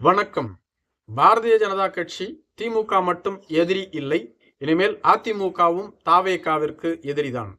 வணக்கம். பாரதிய ஜனதா கட்சி திமுக மட்டும் எதிரி இல்லை. இனிமேல் அதிமுகவும் தாவேகாவிற்கு எதிரிதான்.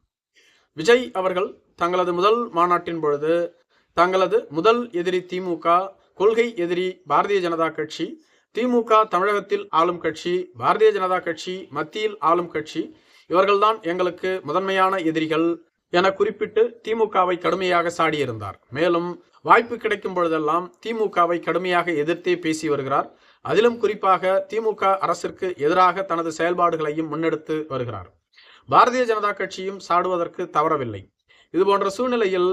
விஜய் அவர்கள் தங்களது முதல் மாநாட்டின் பொழுது தங்களது முதல் எதிரி திமுக கொள்கை எதிரி பாரதிய ஜனதா கட்சி திமுக தமிழகத்தில் ஆளும் கட்சி பாரதிய ஜனதா கட்சி மத்தியில் ஆளும் கட்சி இவர்கள்தான் எங்களுக்கு முதன்மையான எதிரிகள். என குறிப்பிட்டு திமுகவை கடுமையாக சாடியிருந்தார். மேலும் வாய்ப்பு கிடைக்கும் பொழுதெல்லாம் திமுகவை கடுமையாக எதிர்த்தே பேசி வருகிறார். அதிலும் குறிப்பாக திமுக அரசிற்கு எதிராக தனது செயல்பாடுகளையும் முன்னெடுத்து வருகிறார். பாரதிய ஜனதா கட்சியும் சாடுவதற்கு தவறவில்லை. இதுபோன்ற சூழ்நிலையில்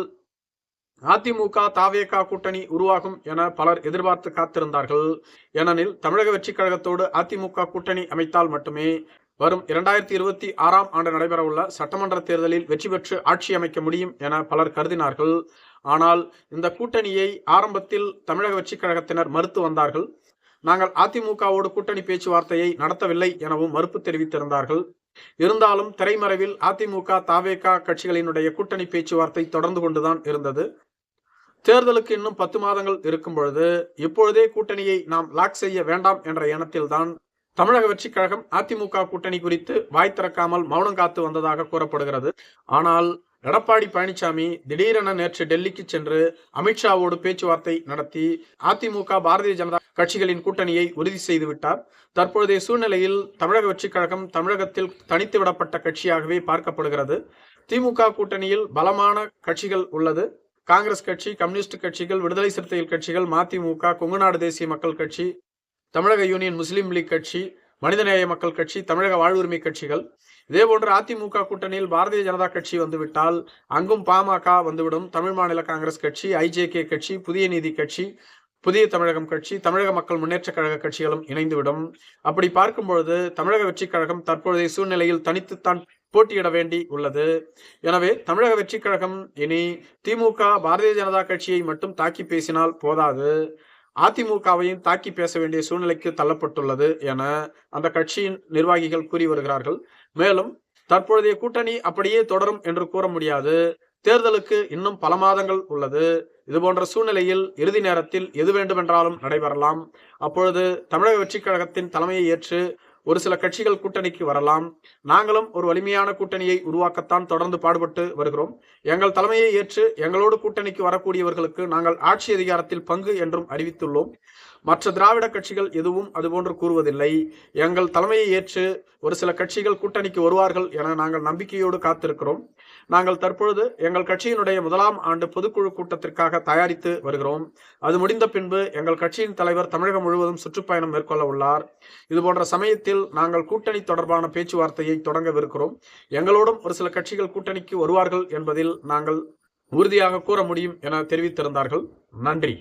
அதிமுக தாவேகா கூட்டணி உருவாகும் என பலர் எதிர்பார்த்து காத்திருந்தார்கள். ஏனெனில் தமிழக வெற்றிக் கழகத்தோடு அதிமுக கூட்டணி அமைத்தால் மட்டுமே வரும் இரண்டாயிரத்தி இருபத்தி ஆறாம் ஆண்டு நடைபெறவுள்ள சட்டமன்ற தேர்தலில் வெற்றி பெற்று ஆட்சி அமைக்க முடியும் என பலர் கருதினார்கள். ஆனால் இந்த கூட்டணியை ஆரம்பத்தில் தமிழக வெற்றிக் கழகத்தினர் மறுத்து வந்தார்கள். நாங்கள் அதிமுகவோடு கூட்டணி பேச்சுவார்த்தையை நடத்தவில்லை எனவும் மறுப்பு தெரிவித்திருந்தார்கள். இருந்தாலும் திரைமறைவில் அதிமுக தாவேகா கட்சிகளினுடைய கூட்டணி பேச்சுவார்த்தை தொடர்ந்து கொண்டுதான் இருந்தது. தேர்தலுக்கு இன்னும் பத்து மாதங்கள் இருக்கும் பொழுது இப்பொழுதே கூட்டணியை நாம் லாக் செய்ய வேண்டாம் என்ற எண்ணத்தில்தான் தமிழக வெற்றிக் கழகம் அதிமுக கூட்டணி குறித்து வாய் திறக்காமல் மௌனம் காத்து வந்ததாக கூறப்படுகிறது. ஆனால் எடப்பாடி பழனிசாமி திடீரென நேற்று டெல்லிக்கு சென்று அமித்ஷாவோடு பேச்சுவார்த்தை நடத்தி அதிமுக பாரதிய ஜனதா கட்சிகளின் கூட்டணியை உறுதி செய்து விட்டார். தற்பொழுதைய சூழ்நிலையில் தமிழக வெற்றிக் கழகம் தமிழகத்தில் தனித்து விடப்பட்ட கட்சியாகவே பார்க்கப்படுகிறது. திமுக கூட்டணியில் பலமான கட்சிகள் உள்ளது. காங்கிரஸ் கட்சி கம்யூனிஸ்ட் கட்சிகள் விடுதலை சிறுத்தைகள் கட்சிகள் மதிமுக கொங்குநாடு தேசிய மக்கள் கட்சி தமிழக யூனியன் முஸ்லீம் லீக் கட்சி மனிதநேய மக்கள் கட்சி தமிழக வாழ்வுரிமை கட்சிகள். இதேபோன்று அதிமுக கூட்டணியில் பாரதிய ஜனதா கட்சி வந்துவிட்டால் அங்கும் பாமக வந்துவிடும். தமிழ் மாநில காங்கிரஸ் கட்சி ஐஜேகே கட்சி புதிய நீதி கட்சி புதிய தமிழகம் கட்சி தமிழக மக்கள் முன்னேற்ற கழக கட்சிகளும் இணைந்துவிடும். அப்படி பார்க்கும் பொழுது தமிழக வெற்றிக் கழகம் தற்பொழுதைய சூழ்நிலையில் தனித்துத்தான் போட்டியிட வேண்டி உள்ளது. எனவே தமிழக வெற்றிக் கழகம் இனி திமுக பாரதிய ஜனதா கட்சியை மட்டும் தாக்கி பேசினால் போதாது. அதிமுகவையும் தாக்கி பேச வேண்டிய சூழ்நிலைக்கு தள்ளப்பட்டுள்ளது என அந்த கட்சியின் நிர்வாகிகள் கூறி வருகிறார்கள். மேலும் தற்பொழுதைய கூட்டணி அப்படியே தொடரும் என்று கூற முடியாது. தேர்தலுக்கு இன்னும் பல மாதங்கள் உள்ளது. இதுபோன்ற சூழ்நிலையில் இறுதி நேரத்தில் எது வேண்டுமென்றாலும் நடைபெறலாம். அப்பொழுது தமிழக வெற்றிக் கழகத்தின் தலைமையை ஏற்று ஒரு சில கட்சிகள் கூட்டணிக்கு வரலாம். நாங்களும் ஒரு வலிமையான கூட்டணியை உருவாக்கத்தான் தொடர்ந்து பாடுபட்டு வருகிறோம். எங்கள் தலைமையை ஏற்று எங்களோடு கூட்டணிக்கு வரக்கூடியவர்களுக்கு நாங்கள் ஆட்சி அதிகாரத்தில் பங்கு என்றும் அறிவித்துள்ளோம். மற்ற திராவிட கட்சிகள் எதுவும் அதுபோன்று கூறுவதில்லை. எங்கள் தலைமையை ஏற்று ஒரு சில கட்சிகள் கூட்டணிக்கு வருவார்கள் என நாங்கள் நம்பிக்கையோடு காத்திருக்கிறோம். நாங்கள் தற்பொழுது எங்கள் கட்சியினுடைய முதலாம் ஆண்டு பொதுக்குழு கூட்டத்திற்காக தயாரித்து வருகிறோம். அது முடிந்த பின்பு எங்கள் கட்சியின் தலைவர் தமிழகம் முழுவதும் சுற்றுப்பயணம் மேற்கொள்ள உள்ளார். இதுபோன்ற சமயத்தில் நாங்கள் கூட்டணி தொடர்பான பேச்சுவார்த்தையை தொடங்கவிருக்கிறோம். எங்களோடும் ஒரு சில கட்சிகள் கூட்டணிக்கு வருவார்கள் என்பதில் நாங்கள் உறுதியாக கூற முடியும் என தெரிவித்திருந்தார்கள். நன்றி.